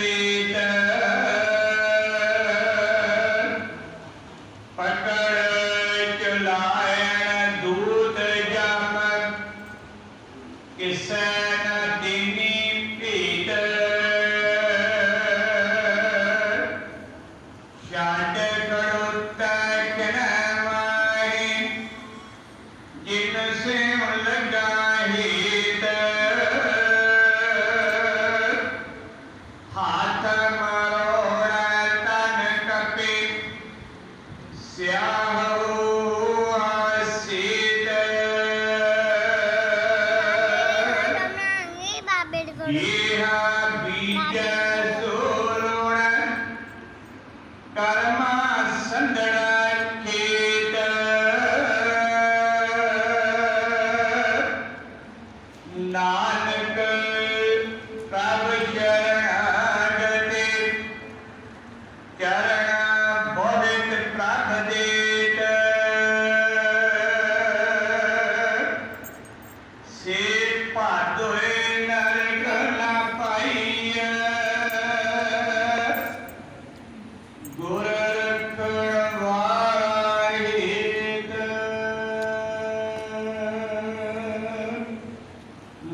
ਪੀਤਰ ਪਕੜ ਚਲਾ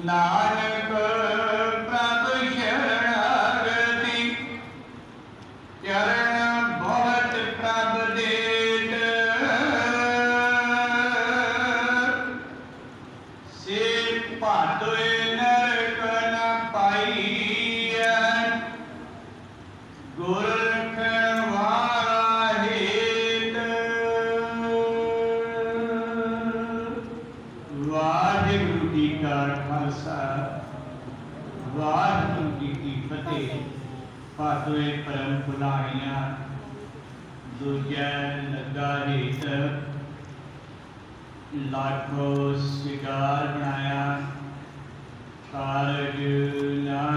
la ਵਾਹਿਗੁਰੂ ਜੀ ਕਾ ਖਾਲਸਾ, ਵਾਹਿਗੁਰੂ ਜੀ ਕੀ ਫਤਿਹ। ਪਰਮ ਪੁਲਾਣੀਆਂ ਦੁਜੈ ਲੱਗਾ ਲਾਖੋ ਸਿਗਾਰ ਬਣਾਇਆ। ਕਾਰਜ ਨਾ